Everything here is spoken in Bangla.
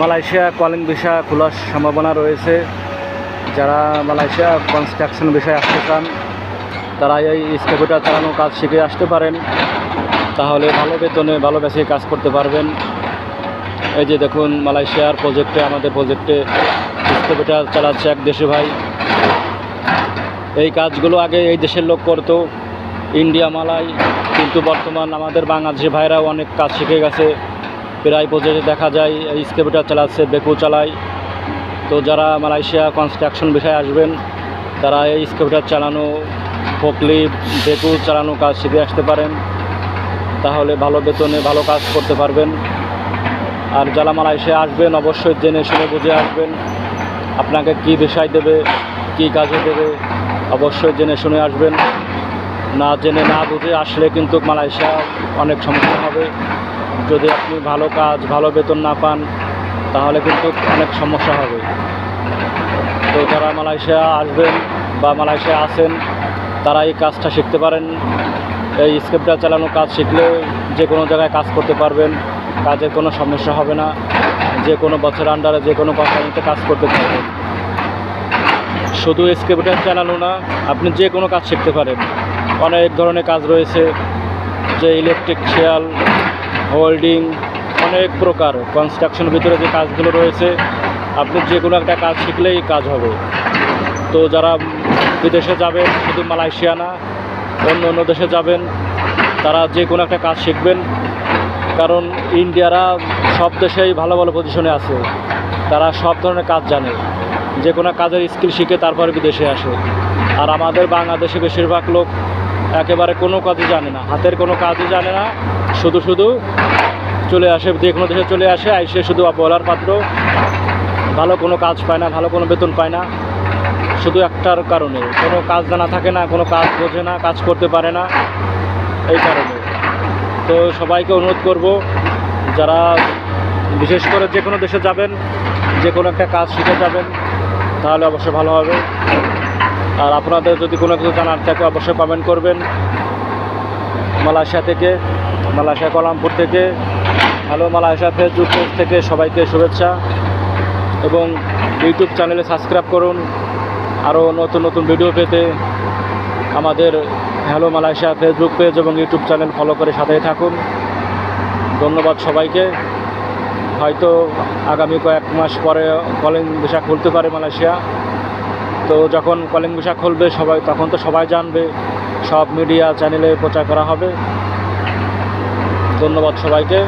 মালয়েশিয়া কলিং ভিসা খোলার সম্ভাবনা রয়েছে। যারা মালয়েশিয়া কনস্ট্রাকশন বিষয়ে আসতে চান, তারা এই স্কেপুটার চালানো কাজ শিখে আসতে পারেন। তাহলে ভালো বেতনে ভালো বেশি কাজ করতে পারবেন। এই যে দেখুন, মালয়েশিয়ার প্রজেক্টে আমাদের প্রজেক্টে স্কেপুটার চালাচ্ছে এক দেশে ভাই। এই কাজগুলো আগে এই দেশের লোক করতো। ইন্ডিয়া, মালাই, কিন্তু বর্তমান আমাদের বাংলাদেশি ভাইরাও অনেক কাজ শিখে গেছে। প্রায় প্রজেক্টে দেখা যায় স্কেপুটার চালাচ্ছে বেকু চালায়। তো যারা মালয়েশিয়া কনস্ট্রাকশন বিষয়ে আসবেন, তারা এই স্কেপুটার চালানো ফকলিপ বেকু চালানো কাজ শিখে আসতে পারেন। তাহলে ভালো বেতনে ভালো কাজ করতে পারবেন। আর যারা মালয়েশিয়া আসবেন, অবশ্যই জেনে শুনে বুঝে আসবেন, আপনাকে কি বিষয় দেবে, কি কাজে দেবে, অবশ্যই জেনে শুনে আসবেন। না জেনে না বুঝে আসলে কিন্তু মালয়েশিয়া অনেক সমস্যা হবে। যদি আপনি ভালো কাজ, ভালো বেতন না পান, তাহলে কিন্তু অনেক সমস্যা হবে। তো যারা মালয়েশিয়া আসবেন বা মালয়েশিয়া আসেন তারা এই কাজটা শিখতে পারেন। এই স্কেপটা চালানো কাজ শিখলে যে কোনো জায়গায় কাজ করতে পারবেন, কাজের কোনো সমস্যা হবে না। যে কোনো বছর আন্ডারে যে কোনো কোম্পানিতে কাজ করতে পারবেন। শুধু স্কেপটার চালানো না, আপনি যে কোনো কাজ শিখতে পারেন। অনেক ধরনের কাজ রয়েছে, যে ইলেকট্রিকশিয়াল হোল্ডিং অনেক প্রকার কনস্ট্রাকশনের ভিতরে যে কাজগুলো রয়েছে, আপনি যে কোনো একটা কাজ শিখলেই কাজ হবে। তো যারা বিদেশে যাবেন, শুধু মালয়েশিয়া না, অন্য অন্য দেশে যাবেন, তারা যে কোনো একটা কাজ শিখবেন। কারণ ইন্ডিয়ারা সব দেশেই ভালো ভালো পজিশনে আছে। তারা সব ধরনের কাজ জানে। যে কোনো কাজের স্কিল শিখে তারপরে বিদেশে আসে। আর আমাদের বাংলাদেশে বেশিরভাগ লোক একেবারে কোনো কাজই জানে না। হাতের কোনো কাজই জানে না। শুধু শুধু চলে আসে, যে কোনো দেশে চলে আসে, আইসে শুধু বলার পাত্র। ভালো কোনো কাজ পায় না, ভালো কোনো বেতন পায় না। শুধু একটার কারণে। কোনো কাজ জানা থাকে না, কোনো কাজ বোঝে না, কাজ করতে পারে না, এই কারণে। তো সবাইকে অনুরোধ করব, যারা বিশেষ করে যে কোনো দেশে যাবেন, যে কোনো একটা কাজ শিখে যাবেন, তাহলে অবশ্যই ভালো হবে। আর আপনাদের যদি কোনো কিছু জানার থাকে, অবশ্যই কমেন্ট করবেন। মালয়েশিয়া থেকে। মালয়েশিয়া কলামপুর থেকে হ্যালো মালয়েশিয়া ফেসবুক পেজ থেকে সবাইকে শুভেচ্ছা এবং ইউটিউব চ্যানেলে সাবস্ক্রাইব করুন। আরও নতুন নতুন ভিডিও পেতে আমাদের হ্যালো মালয়েশিয়া ফেসবুক পেজ এবং ইউটিউব চ্যানেল ফলো করে সাথেই থাকুন। ধন্যবাদ সবাইকে। হয়তো আগামী কয়েক মাস পরে কলিং ভিসা খুলতে পারে মালয়েশিয়া। তো যখন কলিং ভিসা খুলবে সবাই, তখন তো সবাই জানবে। সব মিডিয়া চ্যানেলে প্রচার করা হবে। ধন্যবাদ সবাইকে।